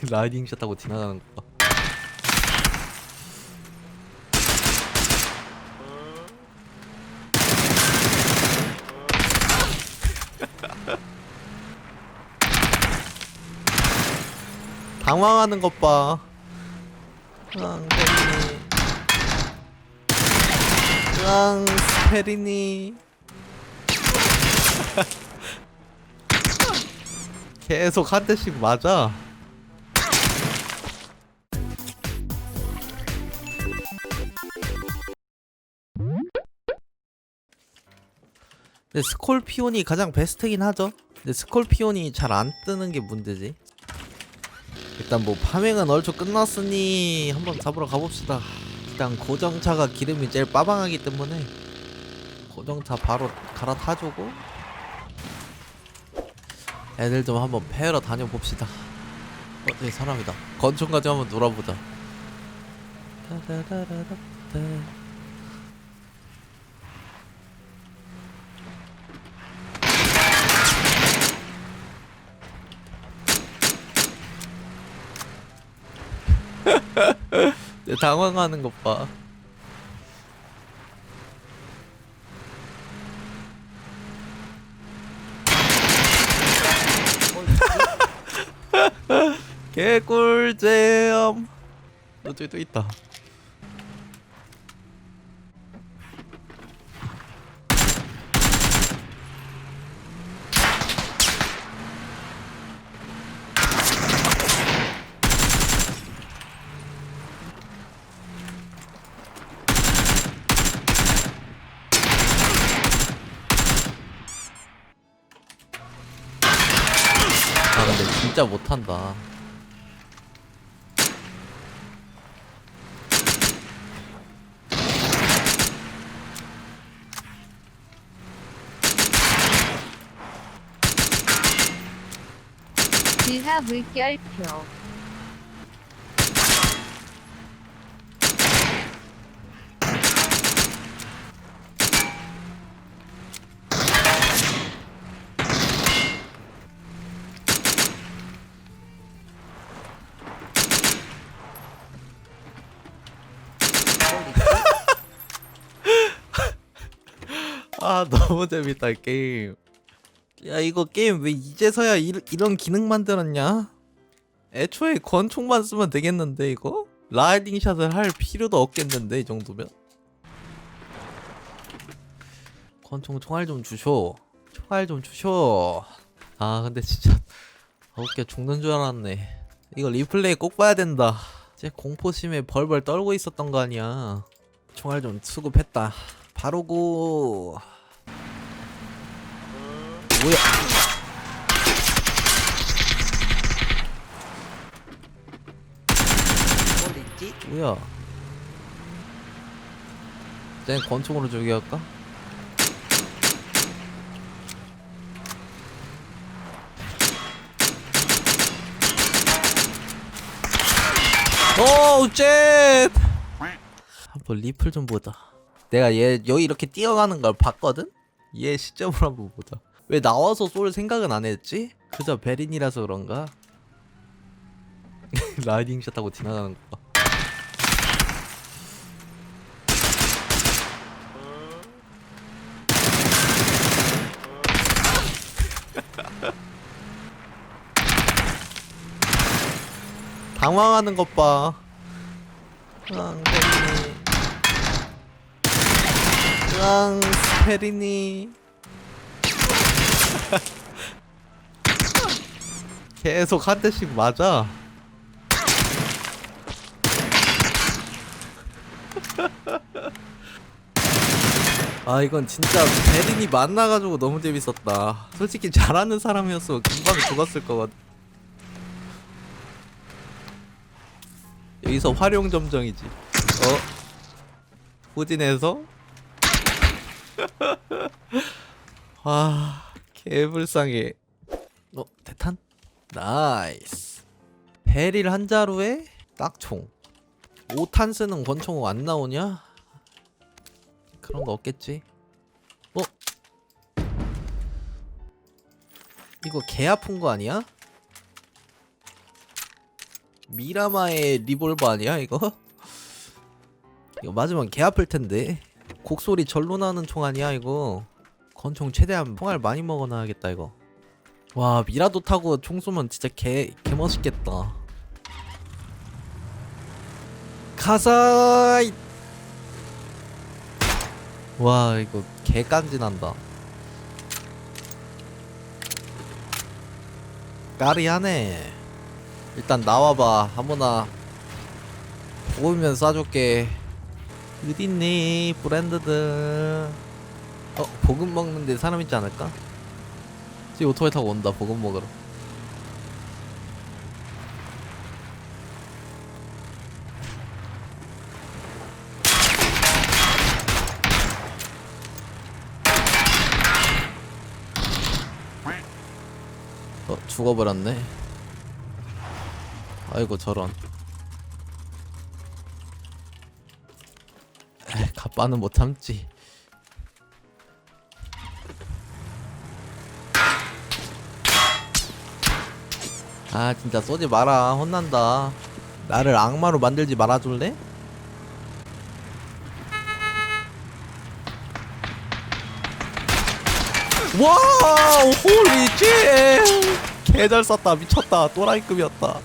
라이딩 샷 하고 지나가는 거 봐. 당황하는 것 봐. 으앙, 페리니. 으앙, 페리니. 계속 한 대씩 맞아. 근데 스콜피온이 가장 베스트긴 하죠. 근데 스콜피온이 잘 안 뜨는 게 문제지. 일단 뭐 파밍은 얼추 끝났으니 한번 잡으러 가봅시다. 일단 고정차가 기름이 제일 빠방하기 때문에 고정차 바로 갈아타주고 애들 좀 한번 패러 다녀봅시다. 어, 여기 사람이다. 건총까지 한번 놀아보자. 따다다다다 당황하는 것 봐. 개꿀잼. 너 저기 또 있다. 아 근데 진짜 못한다. 지하 물결표 아 너무 재밌다 게임. 야 이거 게임 왜 이제서야 이, 이런 기능 만들었냐? 애초에 권총만 쓰면 되겠는데 이거? 라이딩 샷을 할 필요도 없겠는데 이 정도면? 권총 총알 좀 주쇼. 총알 좀 주쇼. 아 근데 진짜 어깨 죽는 줄 알았네. 이거 리플레이 꼭 봐야 된다. 제 공포심에 벌벌 떨고 있었던 거 아니야. 총알 좀 수급했다. 바로고. 뭐야? 뭐야? 쟤 권총으로 저기할까? 오, jet! 한번 리플 좀 보자. 내가 얘 여기 이렇게 뛰어가는 걸 봤거든? 얘 시점을 한번 보자. 왜 나와서 쏠 생각은 안 했지? 그저 베린이라서 그런가? 라이딩 샷 하고 지나가는 거 봐. 당황하는 것 봐. 으앙, 페리니. 으앙, 페리니. 계속 한 대씩 맞아. 아 이건 진짜 베린이 만나가지고 너무 재밌었다. 솔직히 잘하는 사람이었어 금방 죽었을 거거든. 여기서 활용 점정이지. 어? 후진해서? 아 개불쌍해. 어 대탄? 나이스. 베릴 한 자루에 딱총. 5탄 쓰는 권총 안 나오냐? 그런 거 없겠지? 어? 이거 개 아픈 거 아니야? 미라마의 리볼버 아니야 이거? 이거 맞으면 개 아플 텐데 곡소리 절로 나는 총 아니야 이거 권총 최대한 총알 많이 먹어놔야겠다 이거. 와 미라도 타고 총 쏘면 진짜 개, 개 멋있겠다. 이- 와 이거 개 깐진한다. 까리하네. 일단 나와봐. 아무나 보이면 쏴줄게. 어딨니 브랜드들 어 보금 먹는데 사람 있지 않을까? 지금 오토바이 타고 온다 보금 먹으러. 어 죽어버렸네. 아이고 저런. 에이, 가빠는 못 참지 아 진짜 쏘지 마라. 혼난다. 나를 악마로 만들지 말아줄래? 와우 홀리지 개잘 쐈다. 미쳤다. 또라이급이었다.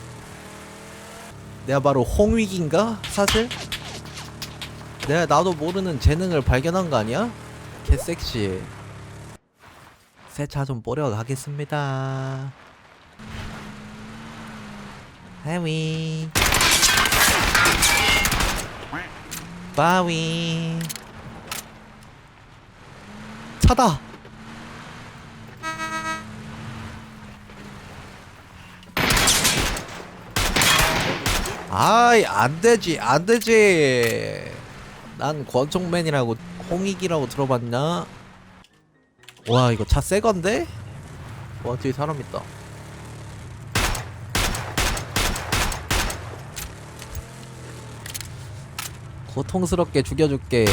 내가 바로 홍위기인가 사실? 내가 나도 모르는 재능을 발견한 거 아니야? 개 섹시해 세차 좀 뿌려 가겠습니다 해위. 바위. 차다. 아이 안되지 안되지. 난 권총맨이라고 홍익이라고 들어봤냐? 와 이거 차 새건데? 와 뒤에 사람 있다 고통스럽게 죽여줄게.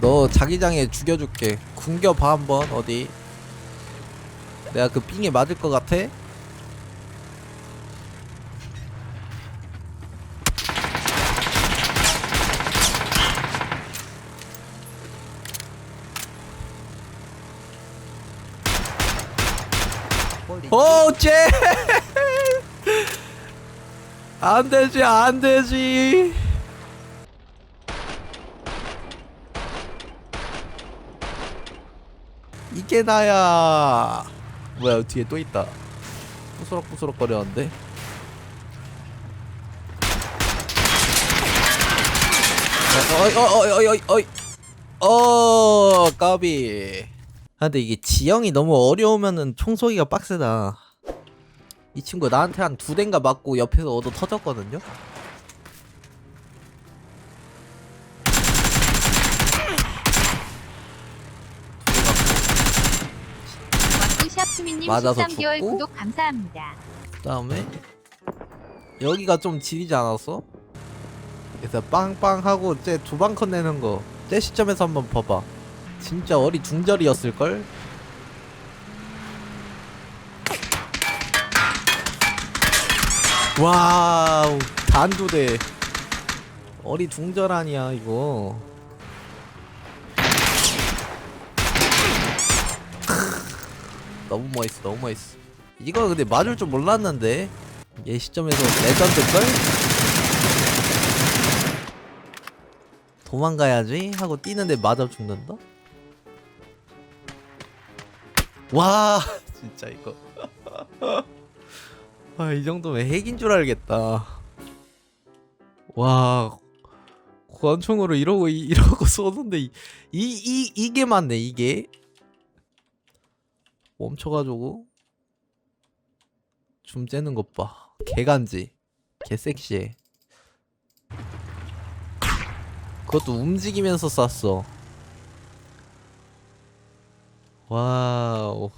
너 자기장에 죽여줄게. 궁겨봐 한번 어디. 내가 그 삥에 맞을 것 같아? 오째 안 되지 안 되지. 이게 나야. 뭐야 뒤에 또 있다. 부스럭부스럭 거렸는데. 어이 어이 어이 어이 어이. 어 까비. 아 근데 이게 지형이 너무 어려우면은 총소기가 빡세다 이 친구 나한테 한 두 대인가 맞고 옆에서 얻어 터졌거든요 와꾸샵 수민님 맞아서 13개월 죽고? 구독 감사합니다. 그 다음에 여기가 좀 지리지 않았어? 그래서 빵빵하고 쟤 두 방 컷 내는 거쟤 시점에서 한번 봐봐 진짜 어리 중절이었을걸? 와우 단두대. 어리 중절 아니야 이거. 너무 멋있어 너무 멋있어. 이거 근데 맞을 줄 몰랐는데. 얘 시점에서 레전드걸? 도망가야지? 하고 뛰는데 맞아 죽는다? 와 진짜 이거 아 이 정도면 핵인 줄 알겠다 와 권총으로 이러고 이- 이러고 쏘는데 이, 이, 이 이 게 맞네 이게 멈춰가지고 줌 째는 것 봐. 개간지. 개 섹시해. 그것도 움직이면서 쐈어. 와우.